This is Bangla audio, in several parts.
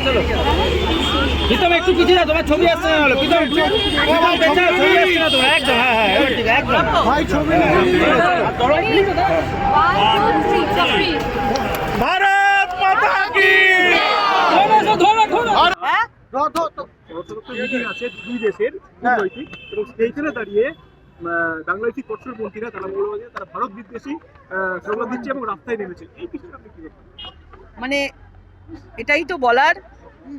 চলো। প্রীতম একটু পিছিয়ে যাও তোমার ছবি আসছে না হলো। প্রীতম একটু। ছবি আসছে না তোমার। একদম হ্যাঁ হ্যাঁ এবার ঠিক একদম। ভারত মাতা কি? মিটিং আছে দুই দেশের কূটনৈতিক এবং সেইখানে দাঁড়িয়ে আহ, বাংলাদেশি কট্টরপন্থীরা তারা বলব যে তারা ভারত বিদ্বেষী দিচ্ছে এবং রাস্তায় নেমেছে। এই বিষয়টা আপনি কি মানে এটাই তো বলার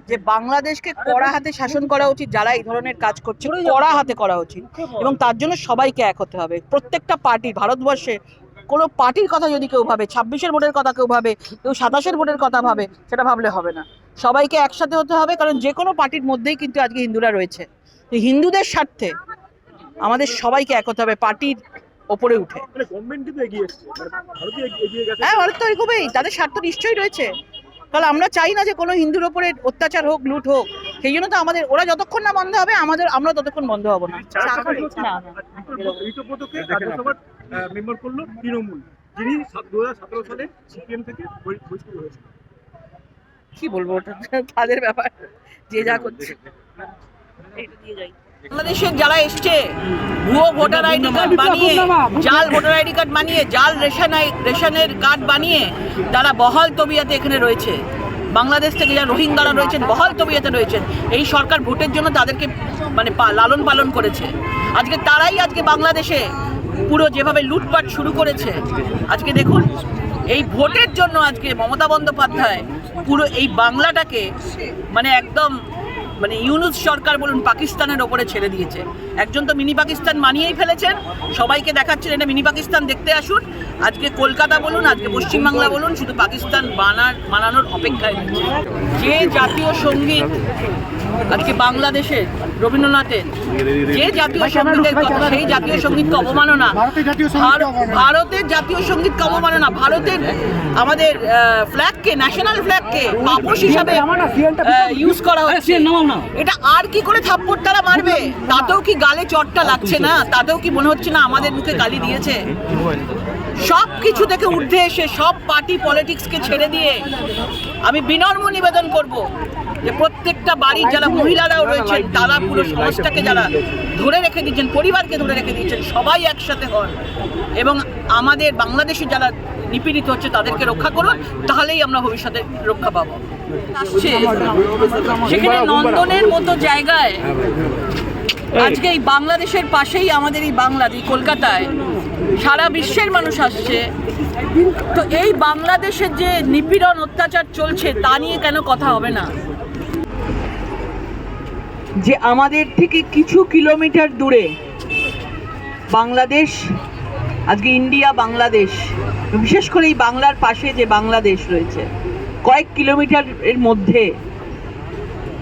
যে বাংলাদেশকে কড়া হাতে শাসন করা উচিত যারা এই ধরনের কাজ করছে কড়া হাতে করা উচিত। এবং তার জন্য সবাইকে এক হতে হবে। প্রত্যেকটা পার্টি ভারতবর্ষে কোনো পার্টির কথা যদি কেউ ভাবে ছাব্বিশের ভোটের কথা কেউ ভাবে কেউ সাতাশের ভোটের কথা ভাবে সেটা ভাবলে হবে না। সবাইকে একসাথে হতে হবে কারণ যে কোনো পার্টির মধ্যেই কিন্তু আজকে হিন্দুরা রয়েছে। হিন্দুদের স্বার্থে আমাদের সবাইকে এক হতে হবে পার্টির ওপরে উঠে। মানে মানে হ্যাঁ ভারত তো এগোবেই তাদের স্বার্থ নিশ্চয়ই রয়েছে। তাহলে আমরা চাই না যে কোনো হিন্দুর ওপরে অত্যাচার হোক লুট হোক। সেই জন্য তো আমাদের ওরা যতক্ষণ না বন্ধ হবে আমাদের আমরা ততক্ষণ বন্ধ হব না। না, না। ঋতব্রতকে রাজ্যসভার মেম্বার করল তৃণমূল। যিনি দু হাজার সতেরো সালে সিপিএম থেকে বহি- বহিষ্কৃত কি বলব ওটা তাদের ব্যাপার। যে যা করছে। এইটা দিয়ে যাই। বাংলাদেশের যারা এসছে ভুয়ো ভোটার আইডি কার্ড বানিয়ে জাল ভোটার আইডি কার্ড বানিয়ে জাল রেশন আই- রেশনের কার্ড বানিয়ে তারা বহাল তবিয়াতে এখানে রয়েছে। বাংলাদেশ থেকে যারা রোহিঙ্গারা রয়েছেন বহাল তবিয়াতে রয়েছেন। এই সরকার ভোটের জন্য তাদেরকে মানে লালন পালন করেছে। আজকে তারাই আজকে বাংলাদেশে পুরো যেভাবে লুটপাট শুরু করেছে আজকে দেখুন এই ভোটের জন্য আজকে মমতা বন্দ্যোপাধ্যায় পুরো এই বাংলাটাকে মানে একদম মানে ইউনুস সরকার বলুন পাকিস্তানের ওপরে ছেড়ে দিয়েছে। একজন তো মিনি পাকিস্তান মানিয়েই ফেলেছেন। সবাইকে দেখাচ্ছেন, এটা মিনি পাকিস্তান দেখতে আসুন। আজকে কলকাতা বলুন, আজকে পশ্চিমবাংলা বলুন, শুধু পাকিস্তান বানার বানানোর অপেক্ষায় যে জাতীয় সংগীত আজকে বাংলাদেশের রবীন্দ্রনাথের যে জাতীয় সঙ্গীতের কথা সেই জাতীয় সঙ্গীতকে অবমাননা। ভারতের জাতীয় সঙ্গীতকে অবমাননা। ভারতের আমাদের ফ্ল্যাগকে ন্যাশনাল ফ্ল্যাগকে পাপোশ হিসাবে ইউজ করা হচ্ছে। এটা আর কি করে থাপ্পড় তারা মারবে? তাতেও কি গালে চটটা লাগছে না? তাতেও কি মনে হচ্ছে না আমাদের মুখে গালি দিয়েছে? সব কিছু থেকে ঊর্ধ্বে এসে সব পার্টি পলিটিক্সকে ছেড়ে দিয়ে আমি বিনম্র নিবেদন করব। যে প্রত্যেকটা বাড়ির যারা মহিলারাও রয়েছেন, তারা পুরো সমাজটাকে যারা ধরে রেখে দিচ্ছেন পরিবারকে ধরে রেখে দিচ্ছেন সবাই একসাথে হন। এবং আমাদের বাংলাদেশে যারা নিপীড়িত হচ্ছে, তাদেরকে রক্ষা করুন, তাহলেই আমরা ভবিষ্যতে রক্ষা পাবো। সেখানে নন্দনের মতো জায়গায় আজকে এই বাংলাদেশের পাশেই আমাদের এই বাংলা, এই কলকাতায় সারা বিশ্বের মানুষ আসছে। তো এই বাংলাদেশের যে নিপীড়ন অত্যাচার চলছে, তা নিয়ে কেন কথা হবে না? যে আমাদের থেকে কিছু কিলোমিটার দূরে বাংলাদেশ, আজকে ইন্ডিয়া, বাংলাদেশ, বিশেষ করে এই বাংলার পাশে যে বাংলাদেশ রয়েছে, কয়েক কিলোমিটারের মধ্যে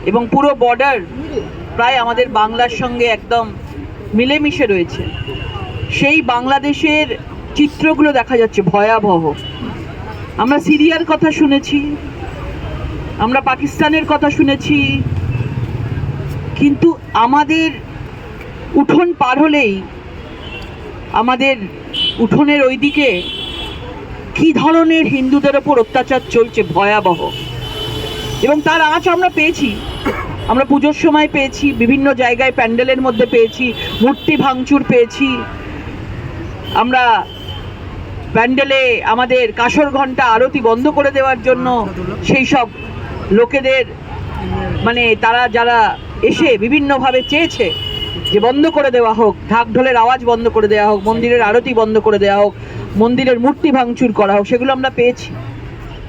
এবং পুরো বর্ডার প্রায় আমাদের বাংলার সঙ্গে একদম মিলেমিশে রয়েছে। সেই বাংলাদেশের চিত্রগুলো দেখা যাচ্ছে ভয়াবহ। আমরা সিরিয়ার কথা শুনেছি, আমরা পাকিস্তানের কথা শুনেছি কিন্তু আমাদের উঠোন পার হলেই আমাদের উঠোনের ওইদিকে কি ধরনের হিন্দুদের ওপর অত্যাচার চলছে ভয়াবহ। এবং তার আঁচ আমরা পেয়েছি। আমরা পুজোর সময় পেয়েছি বিভিন্ন জায়গায় প্যান্ডেলের মধ্যে পেয়েছি মূর্তি ভাঙচুর পেয়েছি। আমরা প্যান্ডেলে আমাদের কাসর ঘণ্টা আরতি বন্ধ করে দেওয়ার জন্য সেই সব লোকেদের মানে তারা যারা এসে বিভিন্নভাবে চেয়েছে যে বন্ধ করে দেওয়া হোক ঢাক ঢোলের আওয়াজ বন্ধ করে দেওয়া হোক, মন্দিরের আরতি বন্ধ করে দেওয়া হোক, মন্দিরের মূর্তি ভাঙচুর করা হোক, সেগুলো আমরা পেয়েছি।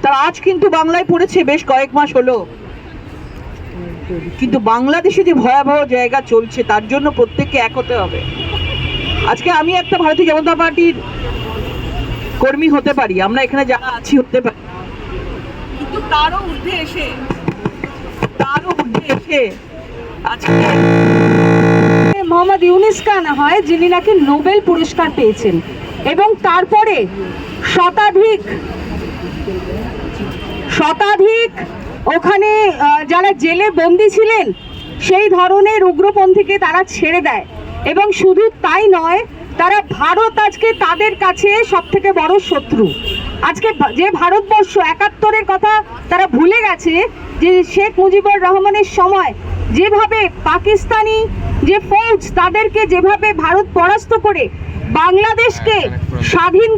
তার আজ কিন্তু বাংলায় পড়েছে বেশ কয়েক মাস হলো। কিন্তু বাংলাদেশে যে ভয়াবহ জায়গা চলছে, তার জন্য প্রত্যেককে এক হতে হবে। আজকে আমি একটা ভারতীয় জনতা পার্টির কর্মী হতে পারি, আমরা এখানে যারা আছি হতে পারি। কিন্তু তারও ঊর্ধ্বে এসে, তারও ঊর্ধ্বে এসে আজকে মোহাম্মদ ইউনিস খান হয়, যিনি নাকি নোবেল পুরস্কার পেয়েছেন। এবং তারপরে শতাধিক শতাধিক ওখানে যারা জেলে বন্দি ছিলেন, সেই ধরনের উগ্রপন্থীকে তারা ছেড়ে দেয়। এবং শুধু তাই নয়, তারা ভারত আজকে তাদের কাছে সব থেকে বড় শত্রু। আজকে যে ভারতবর্ষ একাত্তরের কথা তারা ভুলে গেছে, যে শেখ মুজিবুর রহমানের সময় যেভাবে পাকিস্তানি যে ফৌজ তাদেরকে যেভাবে ভারত পরাস্ত করে বাংলাদেশকে স্বাধীন